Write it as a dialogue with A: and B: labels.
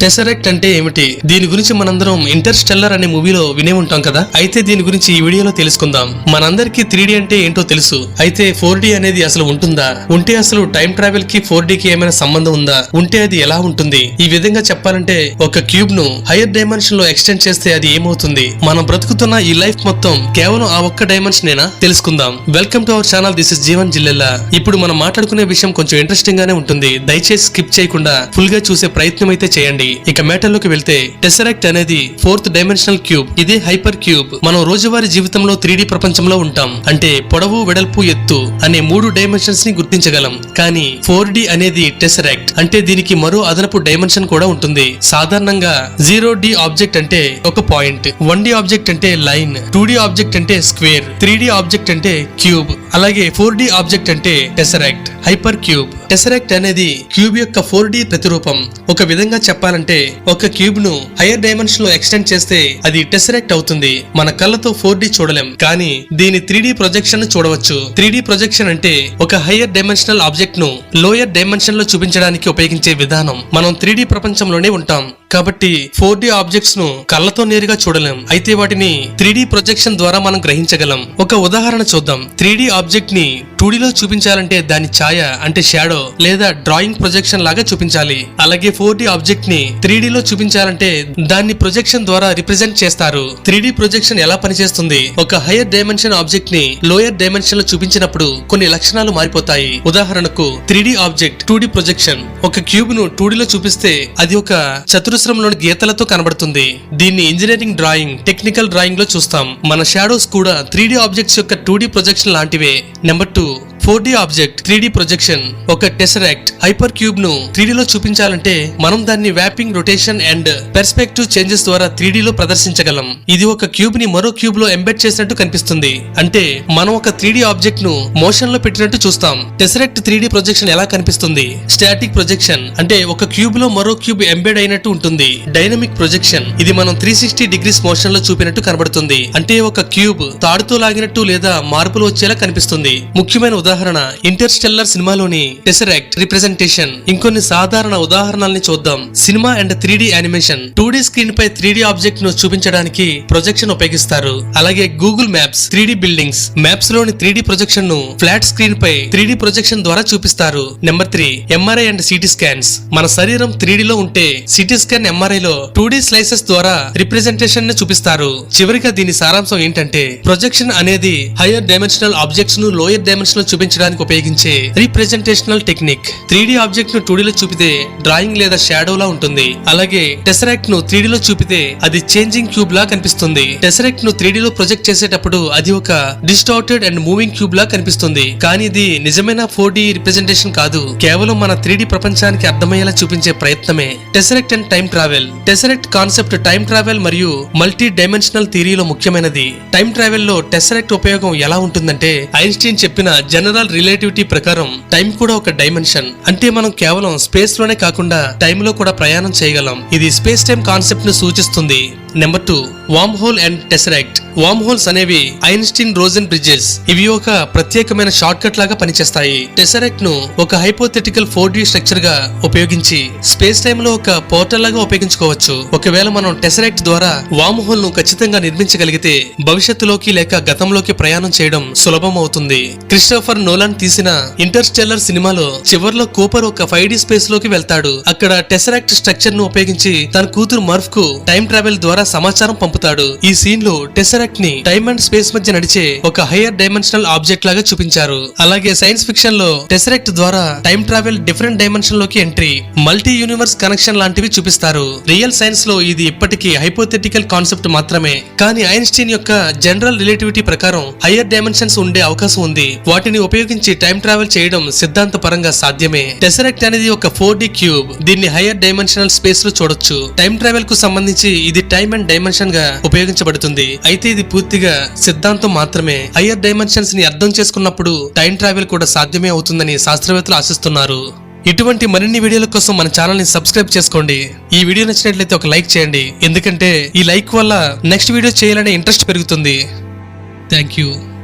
A: టెసరెక్ట్ అంటే ఏమిటి? దీని గురించి మనందరం ఇంటర్స్టెల్లర్ అనే మూవీలో వినే ఉంటాం కదా? అయితే దీని గురించి ఈ వీడియోలో తెలుసుకుందాం. మనందరికీ త్రీ అంటే ఏంటో తెలుసు. అయితే ఫోర్ అనేది అసలు ఉంటుందా? ఉంటే అసలు టైం ట్రావెల్కి ఫోర్కి ఏమైనా సంబంధం ఉందా? ఉంటే అది ఎలా ఉంటుంది? ఈ విధంగా చెప్పాలంటే ఒక క్యూబ్ను హైయర్ డైమెన్షన్లో ఎక్స్టెండ్ చేస్తే అది ఏమవుతుంది? మనం బ్రతుకుతున్న ఈ లైఫ్ మొత్తం కేవలం ఆ ఒక్క డైమెన్షనేనా తెలుసుకుందాం. Welcome to our channel this is Jeevan Jillella ఇప్పుడు మనం మాట్లాడుకునే విషయం కొంచెం ఇంట్రెస్టింగ్ గానే ఉంటుంది. దయచేసి స్కిప్ చేయకుండా ఫుల్గా చూసే ప్రయత్నం అయితే చేయండి. ఇక మేటర్లోకి వెళ్తే టెసరాక్ట్ అనేది ఫోర్త్ డైమెన్షనల్ క్యూబ్. ఇది హైపర్ క్యూబ్. మనం రోజువారీ జీవితంలో త్రీ ప్రపంచంలో ఉంటాం. అంటే పొడవు వెడల్పు ఎత్తు అనే మూడు డైమెన్షన్స్ని గుర్తించగలం. కానీ ఫోర్ అనేది టెసరాక్ట్. అంటే దీనికి మరో అదనపు డైమెన్షన్ కూడా ఉంటుంది. సాధారణంగా జీరో డి ఆబ్జెక్ట్ అంటే ఒక పాయింట్. వన్ డి ఆబ్జెక్ట్ అంటే లైన్. టూ డి ఆబ్జెక్ట్ అంటే స్క్వేర్. త్రీ డి ఆబ్జెక్ట్ అంటే క్యూబ్. అలాగే ఫోర్ డి ఆబ్జెక్ట్ అంటే టెసరాక్ట్ హైపర్ క్యూబ్ టెసరాక్ట్ అనేది క్యూబ్ యొక్క ఫోర్ డి ప్రతిరూపం. ఒక విధంగా చెప్పాలంటే ఒక క్యూబ్ను హైయర్ డైమెన్షన్లో ఎక్స్టెండ్ చేస్తే అది టెసరాక్ట్ అవుతుంది. మన కళ్ళతో ఫోర్ డి చూడలేం. కానీ దీని త్రీ డి ప్రొజెక్షన్ చూడవచ్చు. త్రీ డి ప్రొజెక్షన్ అంటే ఒక హైయర్ డైమెన్షనల్ ఆబ్జెక్ట్ను లోయర్ డైమెన్షన్లో చూపించడానికి ఉపయోగించే విధానం. మనం త్రీ డి ప్రపంచంలోనే ఉంటాం. కాబట్టి ఫోర్ డి ఆబ్జెక్ట్స్ను కళ్ళతో నేరుగా చూడలేం. అయితే వాటిని త్రీ డి ప్రొజెక్షన్ ద్వారా మనం గ్రహించగలం. ఒక ఉదాహరణ చూద్దాం. త్రీ డి ఆబ్జెక్ట్ని టూ చూపించాలంటే దాని ఛాయ అంటే షాడో లేదా డ్రాయింగ్ ప్రొజెక్షన్ లాగా చూపించాలి. అలాగే ఫోర్ డి ఆబ్జెక్ట్ని త్రీ లో చూపించాలంటే దాన్ని ప్రొజెక్షన్ ద్వారా రిప్రజెంట్ చేస్తారు. త్రీ డి ప్రొజెక్షన్ ఎలా పనిచేస్తుంది? ఒక హైయర్ డైమెన్షన్ ఆబ్జెక్ట్ని లోయర్ డైమెన్షన్లో చూపించినప్పుడు కొన్ని లక్షణాలు మారిపోతాయి. ఉదాహరణకు three D object two D projection. ఒక క్యూబ్ను టూ లో చూపిస్తే అది ఒక చతురస్రంలోని గీతలతో కనబడుతుంది. దీన్ని ఇంజనీరింగ్ డ్రాయింగ్ టెక్నికల్ డ్రాయింగ్లో చూస్తాం. మన షాడోస్ కూడా త్రీ ఆబ్జెక్ట్స్ యొక్క two projection లాంటివే. Number two. Four D object three D projection ఒక టెసరాక్ట్ హైపర్ క్యూబ్ను త్రీ లో చూపించాలంటే మనం దాన్ని వ్యాపింగ్ రొటేషన్ అండ్ పెర్స్పెక్టివ్ చేంజెస్ ద్వారా త్రీ లో ప్రదర్శించగలం. ఇది ఒక క్యూబ్ని మరో క్యూబ్లో ఎంబెడ్ చేసినట్టు కనిపిస్తుంది. అంటే మనం ఒక త్రీ ఆబ్జెక్ట్ను మోషన్లో పెట్టినట్టు చూస్తాం. టెసరాక్ట్ త్రీ ప్రొజెక్షన్ ఎలా కనిపిస్తుంది? స్టాటిక్ ప్రొజెక్షన్ అంటే ఒక క్యూబ్లో మరో క్యూబ్ ఎంబెడ్ అయినట్టు ఉంటుంది. డైనమిక్ ప్రొజెక్షన్ ఇది మనం త్రీ సిక్స్టీ డిగ్రీస్ మోషన్లో చూపినట్టు కనబడుతుంది. అంటే ఒక క్యూబ్ తాడుతో లాగినట్టు లేదా మార్పులు వచ్చేలా కనిపిస్తుంది. ముఖ్యమైన ఉదాహరణ ఉదాహరణ ఇంటర్స్టెల్లర్ సినిమాలోని టెసరాక్ట్ రిప్రజెంటేషన్ ఇంకొన్ని సాధారణ ఉదాహరణల్ని చూద్దాం. Cinema and three animation. Two D screen pi three D ఆబ్జెక్ట్ను చూపించడానికి ప్రొజెక్షన్ ఉపయోగిస్తారు. అలాగే Google maps three D buildings. మ్యాప్స్లోని three D ప్రొజెక్షన్ను ఫ్లాట్ స్క్రీన్ పై త్రీ డి ప్రొజెక్షన్ ద్వారా చూపిస్తారు. Number three MRI and CT scans మన శరీరం త్రీ లో ఉంటే సిటీ స్కాన్ ఎంఆర్ఐ లో టూ డి స్లైసెస్ ద్వారా రిప్రజెంటేషన్ని చూపిస్తారు. చివరిగా దీని సారాంశం ఏంటంటే ప్రొజెక్షన్ అనేది హైయర్ డైమెన్షనల్ ఆబ్జెక్ట్స్ను లోయర్ డైమెన్షన్లో చూపించడానికి ఉపయోగించే రీప్రజెంటేషనల్ టెక్నిక్ త్రీ డి ఆబ్జెక్ట్ను టూడీలో లో చూపితే డ్రాయింగ్ లేదా షాడో లా ఉంటుంది. అలాగే టెసరాక్ట్ను త్రీ లో చూపితే అది చేంజింగ్ క్యూబ్ లా కనిపిస్తుంది. టెసరాక్ట్ను త్రీ లో ప్రొజెక్ట్ చేసేటప్పుడు అది ఒక డిస్టార్టెడ్ అండ్ మూవింగ్ క్యూబ్ లా కనిపిస్తుంది. కానీ ఇది నిజమైన ఫోర్ డి రిప్రజెంటేషన్ కాదు. కేవలం మన త్రీ ప్రపంచానికి అర్థమయ్యేలా చూపించే ప్రయత్నమే. Tesseract and time travel tesseract concept time travel మరియు మల్టీ డైమెన్షనల్ థియరీలో ముఖ్యమైనది. టైం ట్రావెల్లో టెసరెక్ట్ ఉపయోగం ఎలా ఉంటుందంటే ఐన్స్టీన్ చెప్పిన జనరల్ రిలేటివిటీ ప్రకారం టైం కూడా ఒక డైమెన్షన్ అంటే మనం కేవలం స్పేస్లోనే కాకుండా టైంలో కూడా ప్రయాణం చేయగలం. ఇది స్పేస్ టైం కాన్సెప్ట్ను సూచిస్తుంది. Number two wormhole and tesseract wormholes అనేవి ఐన్స్టీన్ రోజన్ బ్రిడ్జెస్ ఇవి ఒక ప్రత్యేకమైన షార్ట్ కట్ లాగా పనిచేస్తాయి. టెసరాక్ట్ను ఒక హైపోథెటికల్ ఫోర్ డి స్ట్రక్చర్గా ఉపయోగించి స్పేస్ టైమ్లో ఒక పోర్టల్ లాగా ఉపయోగించుకోవచ్చు. ఒకవేళ మనం టెసరాక్ట్ ద్వారా వామ్ హోల్ను ఖచ్చితంగా నిర్మించగలిగితే భవిష్యత్తులోకి లేక గతంలోకి ప్రయాణం చేయడం సులభం అవుతుంది. క్రిస్టోఫర్ నోలాన్ తీసిన ఇంటర్స్టెల్లర్ సినిమాలో చివర్లో కూపర్ ఒక ఫైవ్ డి స్పేస్లోకి వెళ్తాడు. అక్కడ టెసరాక్ట్ స్ట్రక్చర్ను ఉపయోగించి తన కూతురు మర్ఫ్కు టైం ట్రావెల్ ద్వారా సమాచారం పంపుతాడు. ఈ సీన్లో టెసరెక్ట్ని టైమ్ అండ్ స్పేస్ మధ్య నడిచే ఒక హైయర్ డైమెన్షనల్ ఆబ్జెక్ట్ లాగా చూపించారు. అలాగే సైన్స్ ఫిక్షన్లో టెసరెక్ట్ ద్వారా టైం ట్రావెల్ డిఫరెంట్ డైమెన్షన్లోకి ఎంట్రీ మల్టీ యూనివర్స్ కనెక్షన్ లాంటివి చూపిస్తారు. రియల్ సైన్స్లో ఇది ఇప్పటికీ హైపోథెటికల్ కాన్సెప్ట్ మాత్రమే. కానీ ఐన్స్టీన్ యొక్క జనరల్ రిలేటివిటీ ప్రకారం హైయర్ డైమెన్షన్స్ ఉండే అవకాశం ఉంది. వాటిని ఉపయోగించి టైం ట్రావెల్ చేయడం సిద్ధాంత పరంగా సాధ్యమే. టెసరెక్ట్ అనేది ఒక ఫోర్ డి క్యూబ్. దీన్ని హైయర్ డైమెన్షనల్ స్పేస్లో చూడొచ్చు. టైం ట్రావెల్కు సంబంధించి ఇది టైం అండ్ డైమెన్షన్గా ఉపయోగించబడుతుంది. అయితే ఇది పూర్తిగా సిద్ధాంతం మాత్రమే. హయ్యర్ డైమెన్షన్స్ని అర్థం చేసుకున్నప్పుడు టైం ట్రావెల్ కూడా సాధ్యమే అవుతుందని శాస్త్రవేత్తలు ఆశిస్తున్నారు. ఇటువంటి మరిన్ని వీడియోల కోసం మన ఛానల్ని సబ్స్క్రైబ్ చేసుకోండి. ఈ వీడియో నచ్చినట్లయితే ఒక లైక్ చేయండి. ఎందుకంటే ఈ లైక్ వల్ల నెక్స్ట్ వీడియో చేయాలనే ఇంట్రెస్ట్ పెరుగుతుంది. Thank you.